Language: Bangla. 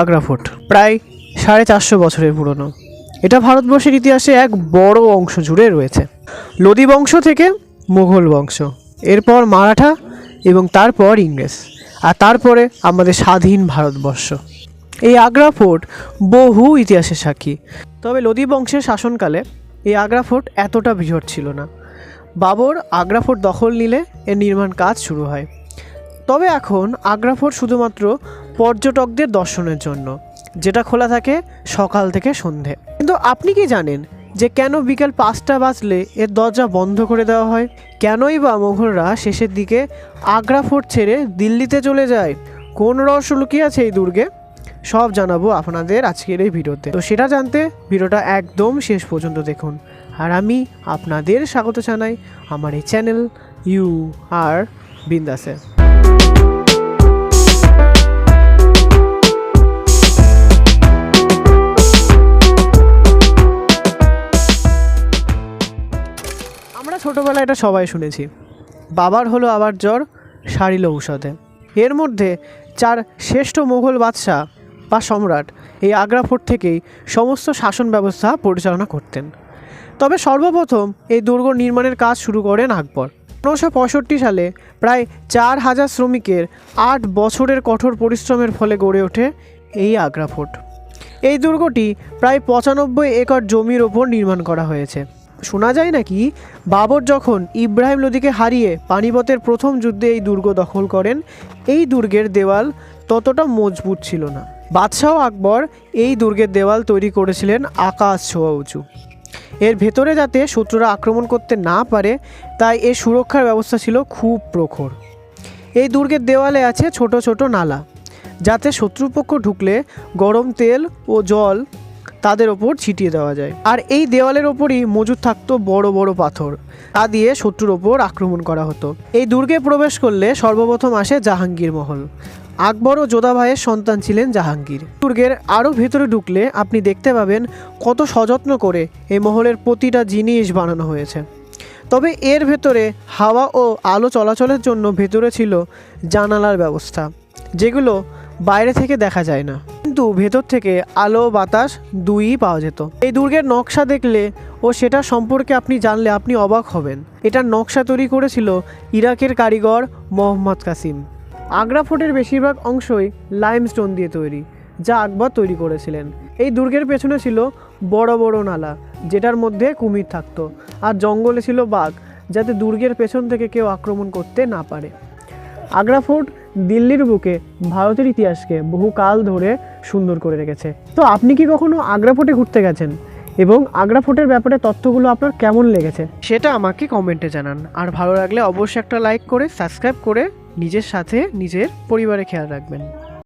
আগ্রা ফোর্ট, প্রায় সাড়ে চারশো বছরের পুরনো। এটা ভারতবর্ষের ইতিহাসে এক বড় অংশ জুড়ে রয়েছে। লোদি বংশ থেকে মুঘল বংশ, এরপর মারাঠা এবং তারপর ইংরেজ, আর তারপরে আমাদের স্বাধীন ভারতবর্ষ। এই আগ্রা ফোর্ট বহু ইতিহাসের সাক্ষী। তবে লোদি বংশের শাসনকালে এই আগ্রা ফোর্ট এতটা বৃহৎ ছিল না। বাবর আগ্রা ফোর্ট দখল নিলে এর নির্মাণ কাজ শুরু হয়। তবে এখন আগ্রা ফোর্ট শুধুমাত্র পর্যটকদের দর্শনের জন্য, যেটা খোলা থাকে সকাল থেকে সন্ধে। কিন্তু আপনি কি জানেন যে কেন বিকেল পাঁচটা বাজলে এর দরজা বন্ধ করে দেওয়া হয়? কেনই বা মোঘলরা শেষের দিকে আগ্রা ফোর্ট ছেড়ে দিল্লিতে চলে যায়? কোন রহস্য লুকিয়ে আছে এই দুর্গে? সব জানাব আপনাদের আজকের এই ভিডিওতে। তো সেটা জানতে ভিডিওটা একদম শেষ পর্যন্ত দেখুন। আর আমি আপনাদের স্বাগত জানাই আমার এই চ্যানেল ইউ আর বিন্দাসে। আমরা ছোটোবেলায় এটা সবাই শুনেছি। বাবার হলো আবার জ্বর, সারিল ঔষধে। এর মধ্যে চার শ্রেষ্ঠ মোগল বাদশাহ বা সম্রাট এই আগ্রা ফোর্ট থেকেই সমস্ত শাসন ব্যবস্থা পরিচালনা করতেন। তবে সর্বপ্রথম এই দুর্গ নির্মাণের কাজ শুরু করেন আকবর। পনেরোশো পঁয়ষট্টি সালে প্রায় চার হাজার শ্রমিকের আট বছরের কঠোর পরিশ্রমের ফলে গড়ে ওঠে এই আগ্রা ফোর্ট এই দুর্গটি প্রায় পঁচানব্বই একর জমির ওপর নির্মাণ করা হয়েছে। শোনা যায় নাকি? বাবর যখন ইব্রাহিম লোদিকে হারিয়ে পানিপথের প্রথম যুদ্ধে এই দুর্গ দখল করেন, এই দুর্গের দেওয়াল ততটা মজবুত ছিল না। বাদশাহ আকবর এই দুর্গের দেওয়াল তৈরি করেছিলেন আকাশ ছোঁয়া উঁচু। এর ভেতরে যাতে শত্রুরা আক্রমণ করতে না পারে, তাই এর সুরক্ষার ব্যবস্থা ছিল খুব প্রখর। এই দুর্গের দেওয়ালে আছে ছোট ছোট নালা, যাতে শত্রুপক্ষ ঢুকলে গরম তেল ও জল তাদের ওপর ছিটিয়ে দেওয়া যায়। আর এই দেওয়ালের ওপরই মজুদ থাকতো বড় বড় পাথর। তা দিয়ে শত্রুর ওপর আক্রমণ করা হতো। এই দুর্গে প্রবেশ করলে সর্বপ্রথম আসে জাহাঙ্গীর মহল। আকবর ও যোধা ভাইয়ের সন্তান ছিলেন জাহাঙ্গীর। দুর্গের আরও ভেতরে ঢুকলে আপনি দেখতে পাবেন কত সযত্ন করে এই মহলের প্রতিটা জিনিস বানানো হয়েছে। তবে এর ভেতরে হাওয়া ও আলো চলাচলের জন্য ভেতরে ছিল জানালার ব্যবস্থা, যেগুলো বাইরে থেকে দেখা যায় না। কিন্তু ভেতর থেকে আলো বাতাস দুইই পাওয়া যেত। এই দুর্গের নকশা দেখলে ও সেটা সম্পর্কে আপনি জানলে আপনি অবাক হবেন। এটার নকশা তৈরি করেছিল ইরাকের কারিগর মোহাম্মদ কাসিম। আগ্রা ফোর্টের বেশিরভাগ অংশই লাইমস্টোন দিয়ে তৈরি, যা আকবর তৈরি করেছিলেন। এই দুর্গের পেছনে ছিল বড় বড় নালা, যেটার মধ্যে কুমির থাকতো। আর জঙ্গলে ছিল বাঘ, যাতে দুর্গের পেছন থেকে কেউ আক্রমণ করতে না পারে। আগ্রা ফোর্ট দিল্লির বুকে ভারতের ইতিহাসকে বহু কাল ধরে সুন্দর করে রেখেছে। তো আপনি কি কখনো আগ্রা ফোর্টে ঘুরতে গেছেন? এবং আগ্রা ফোর্টের ব্যাপারে তথ্যগুলো আপনার কেমন লেগেছে? সেটা আমাকে কমেন্টে জানান। আর ভালো লাগলে অবশ্যই একটা লাইক করে, সাবস্ক্রাইব করে নিজের সাথে নিজের পরিবারে খেয়াল রাখবেন।